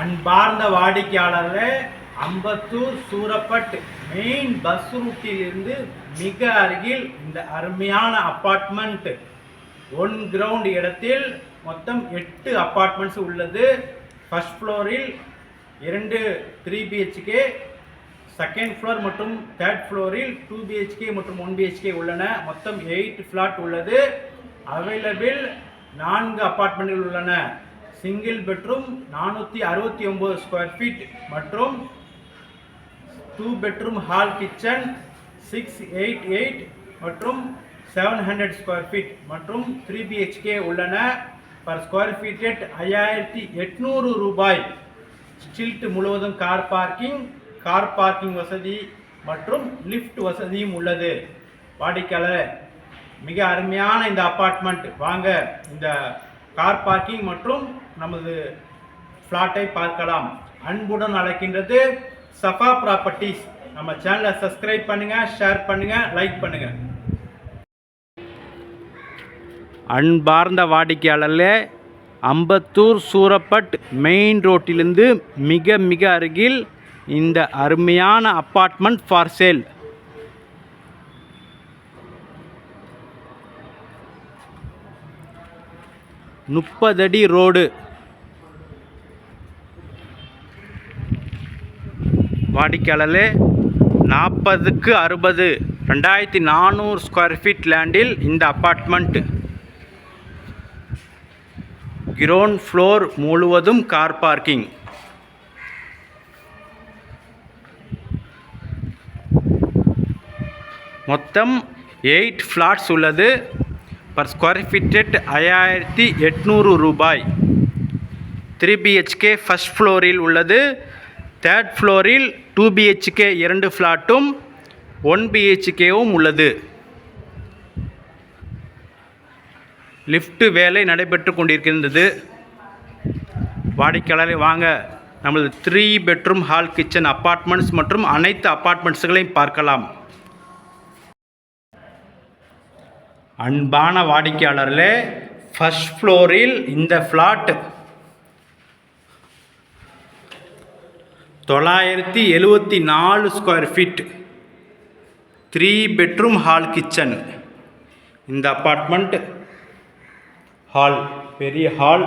அன்பார்ந்த வாடிக்கையாளர்களே Ambattur Surapet main bus ரூட்டிலிருந்து மிக அருகில் இந்த அருமையான அப்பார்ட்மெண்ட் ஒன் கிரவுண்ட் இடத்தில் மொத்தம் எட்டு அப்பார்ட்மெண்ட்ஸ் உள்ளது. ஃபஸ்ட் ஃப்ளோரில் இரண்டு த்ரீ பிஹெச்கே செகண்ட் ஃப்ளோர் மற்றும் தேர்ட் ஃப்ளோரில் டூ பிஹெச்கே மற்றும் ஒன் பிஹெச்கே உள்ளன. மொத்தம் எயிட் ஃப்ளாட் உள்ளது. அவைலபிள் நான்கு அப்பார்ட்மெண்ட்கள் உள்ளன. சிங்கிள் பெட்ரூம் நானூற்றி அறுபத்தி ஒம்பது ஸ்கொயர் ஃபீட் மற்றும் two bedroom hall kitchen six eight eight மற்றும் செவன் ஹண்ட்ரட் ஸ்கொயர் ஃபீட் மற்றும் த்ரீ பிஹெச்கே உள்ளன. பர் ஸ்கொயர் ஃபீட் ரேட் ஐயாயிரத்தி எட்நூறு ரூபாய். ஸ்டில்ட் முழுவதும் கார் பார்க்கிங் கார் பார்க்கிங் வசதி மற்றும் லிஃப்ட் வசதியும் உள்ளது. வாடிக்கையாளர் மிக அருமையான இந்த அப்பார்ட்மெண்ட் வாங்க இந்த கார் பார்க்கிங் மற்றும் நமது ஃப்ளாட்டை பார்க்கலாம். அன்புடன் அழைக்கின்றது சஃபா ப்ராப்பர்ட்டிஸ் நம்ம சேனலை சப்ஸ்கிரைப் பண்ணுங்கள் ஷேர் பண்ணுங்கள் லைக் பண்ணுங்கள் அன்பார்ந்த வாடிக்கையாளர்களே அம்பத்தூர் சூரப்பட் மெயின் ரோட்டிலிருந்து மிக மிக அருகில் இந்த அருமையான அப்பார்ட்மெண்ட் ஃபார் சேல் முப்பதடி ரோடு. வாடிக்கையாளர்களே நாற்பதுக்கு அறுபது. ரெண்டாயிரத்தி நானூறு ஸ்கொயர் ஃபீட் லேண்டில் இந்த அப்பார்ட்மெண்ட் கிரவுண்ட் ஃப்ளோர் முழுவதும் கார் பார்க்கிங் மொத்தம் எயிட் ஃப்ளாட்ஸ் உள்ளது. பர் ஸ்கொயர் ஃபீட் ரேட் ஐயாயிரத்தி எட்நூறு ரூபாய். த்ரீ பிஹெச்கே ஃபஸ்ட் ஃப்ளோரில் உள்ளது. தேர்ட் ஃப்ளோரில் டூ பிஹெச்கே இரண்டு ஃப்ளாட்டும் ஒன் பிஹெச்கேவும் உள்ளது. லிஃப்ட் வேலை நடைபெற்று கொண்டிருக்கின்றது. வாடிக்கையாளரை வாங்க. நமது three bedroom hall kitchen apartments மற்றும் அனைத்து அப்பார்ட்மெண்ட்ஸ்களையும் பார்க்கலாம். அன்பான வாடிக்கையாளர்களே ஃபர்ஸ்ட் ஃப்ளோரில் இந்த ஃப்ளாட் தொள்ளாயிரத்தி எழுவத்தி நாலு square feet three bedroom hall kitchen இந்த அப்பார்ட்மெண்ட் ஹால் பெரிய hall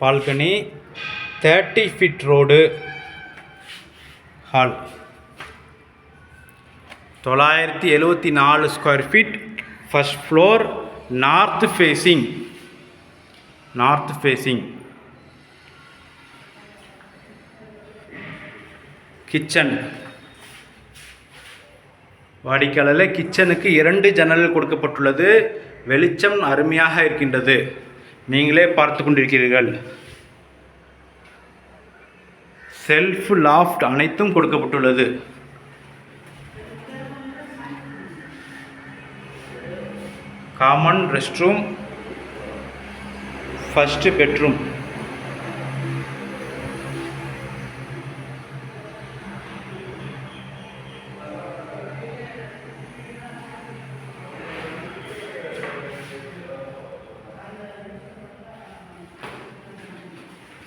balcony thirty feet road hall தொள்ளாயிரத்தி எழுவத்தி நாலு square feet first floor north facing north facing kitchen வாடிக்கையாளரில் கிச்சனுக்கு இரண்டு ஜன்னல் கொடுக்கப்பட்டுள்ளது. வெளிச்சம் அருமையாக இருக்கின்றது. நீங்களே பார்த்து கொண்டிருக்கிறீர்கள். செல்ஃப் லாஃப்ட் அனைத்தும் கொடுக்கப்பட்டுள்ளது. common rest room first bedroom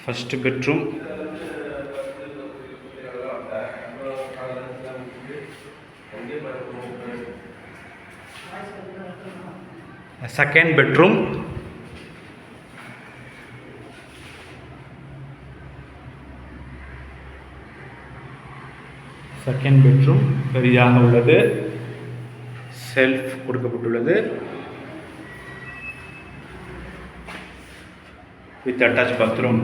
first bedroom second bedroom second bedroom பெரிதாக உள்ளது. செல்ஃப் கொடுக்கப்பட்டுள்ளது. வித் அட்டாச் பாத்ரூம்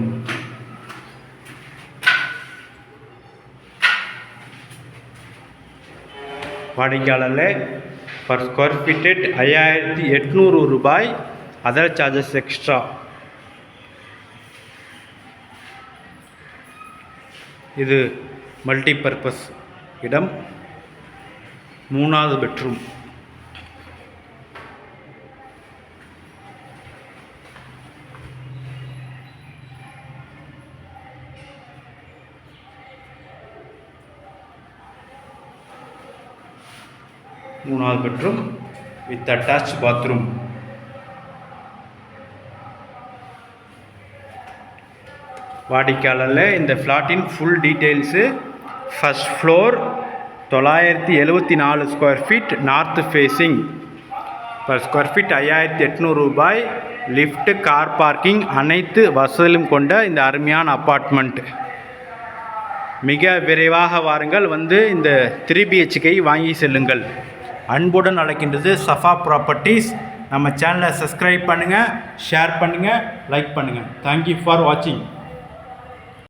வாடிக்கையாளரில் பர் ஸ்கொயர் ஃபீட்டட் ஐயாயிரத்தி எட்நூறு ரூபாய் அதர் சார்ஜஸ் எக்ஸ்ட்ரா இது மல்டிபர்பஸ் இடம். மூணாவது பெட்ரூம் மூணாவது பெட்ரூம் வித் அட்டாச் பாத்ரூம் வாடிக்கையாளரில் இந்த ஃப்ளாட்டின் ஃபுல் டீட்டெயில்ஸு ஃபஸ்ட் ஃப்ளோர் தொள்ளாயிரத்தி எழுபத்தி நாலு square feet north facing per square feet ஐயாயிரத்தி எட்நூறு ரூபாய். லிஃப்ட்டு கார் பார்க்கிங் அனைத்து வசதிகளும் கொண்ட இந்த அருமையான அப்பார்ட்மெண்ட் மிக விரைவாக வாருங்கள். வந்து இந்த த்ரீ பிஹெச்கை வாங்கி செல்லுங்கள். அன்புடன் அழைக்கின்றது சஃபா ப்ராப்பர்ட்டிஸ் நம்ம சேனலை சப்ஸ்கிரைப் பண்ணுங்கள் ஷேர் பண்ணுங்கள் லைக் பண்ணுங்கள் தேங்க்யூ ஃபார் வாட்சிங்